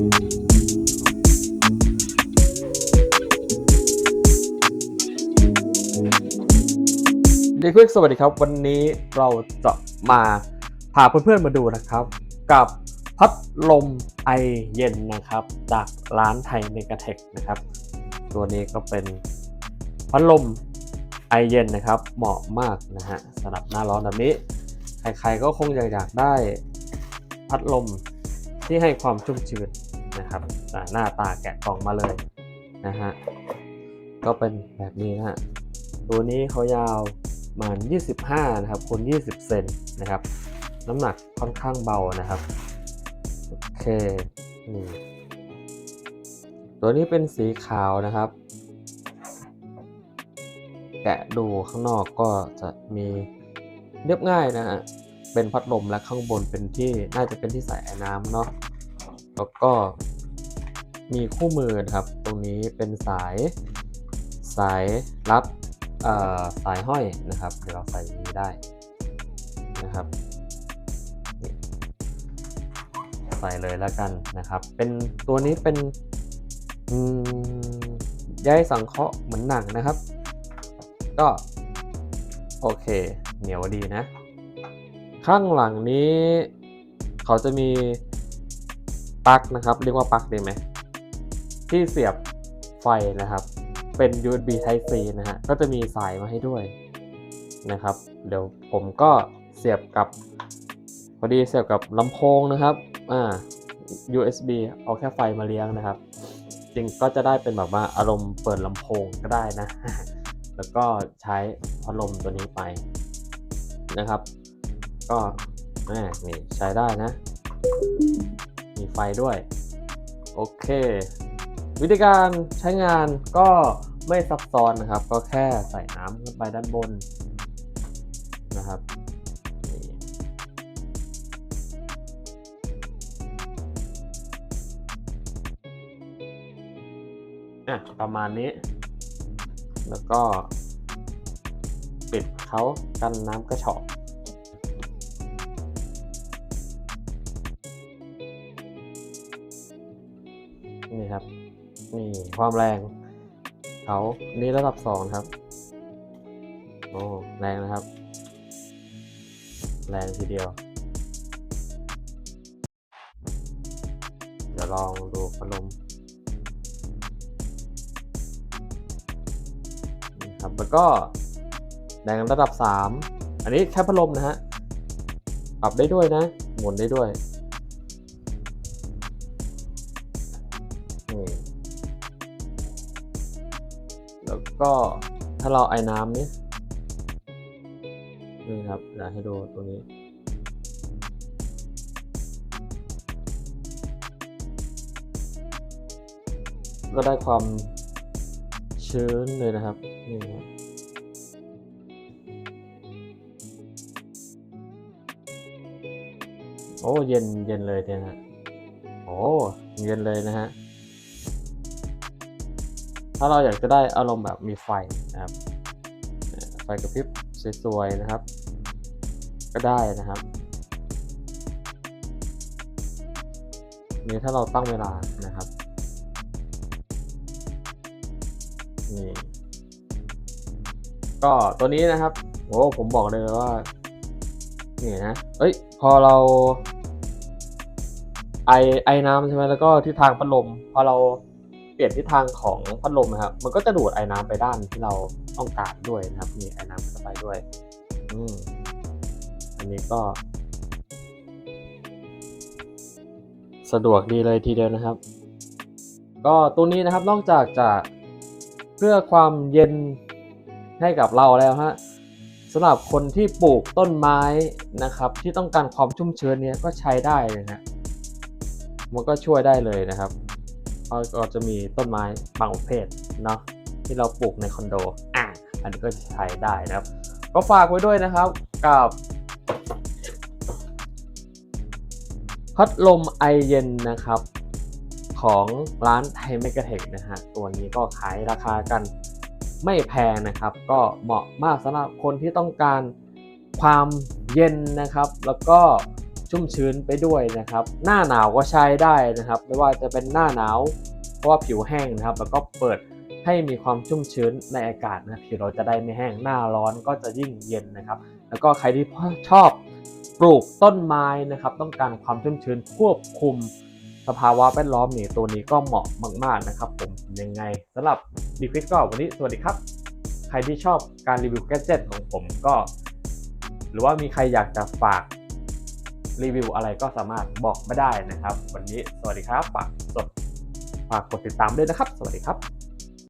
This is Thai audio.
ดีควิกสวัสดีครับ วันนี้เราจะมาพาเพื่อนๆมาดูนะครับ กับพัดลมไอเย็นนะครับ จากร้านไทยเมกาเทคนะครับ ตัวนี้ก็เป็นพัดลมไอเย็นนะครับ เหมาะมากนะฮะสำหรับหน้าร้อนแบบนี้ ใครๆก็คงอยากอยากได้พัดลมที่ให้ความชุ่มชื้น นะครับหน้าตาแกะกล่องมาเลยนะฮะก็เป็นแบบนี้นะฮะตัวนี้เขายาวประมาณ25 นะครับคูณ20 เซนนะครับ น้ำหนักค่อนข้างเบานะครับโอเคนี่ตัวนี้เป็นสีขาวนะครับ แกะดูข้างนอกก็จะมีเรียบง่ายนะฮะเป็นพัดลมและข้างบนเป็นที่น่าจะเป็นที่ใส่น้ำเนาะแล้วก็ มีคู่มือนะครับ ตรงนี้เป็นสายสายรัดเอ่อสายห้อยนะครับเดี๋ยวเราใส่อย่างนี้ได้นะครับใส่เลยแล้วกันนะครับ เป็นตัวนี้เป็นอืมใยสังเคราะห์เหมือนหนังนะครับ ก็ โอเค เหนียวดีนะ ข้างหลังนี้ เขาจะมีปลั๊กนะครับ เรียกว่าปลั๊กได้ไหม ที่เสียบไฟนะครับ เป็น USB Type C นะฮะ ก็จะมีสายมาให้ด้วยนะครับ เดี๋ยวผมก็เสียบกับ พอดีเสียบกับลำโพงนะครับ อ่า USB เอาแค่ไฟมาเลี้ยงนะครับ จริงก็จะได้เป็นแบบว่าอารมณ์เปิดลำโพงก็ได้นะ แล้วก็ใช้พัดลมตัวนี้ไปนะครับ ก็แหมนี่ใช้ได้นะ มีไฟด้วย โอเค วิธีการใช้งานก็ไม่ซับซ้อนนะครับ ก็แค่ใส่น้ำขึ้นไปด้านบนนะครับอะประมาณนี้ แล้วก็ ปิดเขากันน้ำกระเฉาะนี่ครับ นี่ความแรงเขานี่ระดับสองครับ โอ้แรงนะครับ แรงทีเดียว เดี๋ยวลองดูพัดลมนะครับแล้วก็แรงระดับ 3 อันนี้แค่พัดลมนะฮะปรับได้ด้วยนะ หมุนได้ด้วยนี่ ก็ถ้าเราไอ้น้ำนี่นี่ครับเดี๋ยวให้ดูตรงนี้ ก็ได้ความชื้นเลยนะครับนี่ครับโอ้เย็นเย็นเลยเนี่ยนะฮะโอ้เย็นเลยนะฮะ ถ้าเราอยากจะได้อารมณ์แบบมีไฟนะครับ ไฟกระพริบสวยๆนะครับ ก็ได้นะครับนี่ถ้าเราตั้งเวลานะครับนี่ก็ตัวนี้นะครับโอ้ผมบอกเลยว่านี่นะเอ้ยพอเราไอไอน้ำใช่ไหมแล้วก็ทิศทางพัดลมพอเรา ปลี่ยนทิศทางของพัดลมนะครับ มันก็จะดูดไอ้น้ำไปด้านที่เราต้องการด้วยนะครับมีไอ้น้ำจะไปด้วย อืมอันนี้ก็ สะดวกดีเลยทีเดียวนะครับ ก็ตัวนี้นะครับนอกจากจะเพื่อความเย็นให้กับเราแล้วฮะสำหรับคนที่ปลูกต้นไม้นะครับ ที่ต้องการความชุ่มชื้นเนี้ยก็ใช้ได้เลยนะมันก็ช่วยได้เลยนะครับ ก็ก็จะมีต้นไม้บางประเภทเนาะที่เราปลูกในคอนโดอะอันนี้ก็ใช้ได้นะครับ ก็ฝากไว้ด้วยนะครับกับพัดลมไอเย็นนะครับของร้านไทยเมกะเทคนะฮะตัวนี้ก็ขายราคากันไม่แพงนะครับ ก็เหมาะมากสำหรับคนที่ต้องการความเย็นนะครับ แล้วก็ ชุ่มชื้นไปด้วยนะครับ หน้าหนาวก็ใช้ได้นะครับ ไม่ว่าจะเป็นหน้าหนาวเพราะว่าผิวแห้งนะครับ แล้วก็เปิดให้มีความชุ่มชื้นในอากาศนะผิวเราจะได้ไม่แห้งหน้าร้อนก็จะยิ่งเย็นนะครับ แล้วก็ใครที่ชอบปลูกต้นไม้นะครับ ต้องการความชุ่มชื้นควบคุมสภาวะแวดล้อมนี่ตัวนี้ก็เหมาะมาก ๆนะครับ ผมยังไงสำหรับดีควิกก็วันนี้สวัสดีครับ ใครที่ชอบการรีวิวแกดเจิตของผมก็ หรือว่ามีใครอยากจะฝาก รีวิวอะไรก็สามารถบอกมาได้นะครับ วันนี้สวัสดีครับฝากกดฝากกดติดตามด้วยนะครับ สวัสดีครับ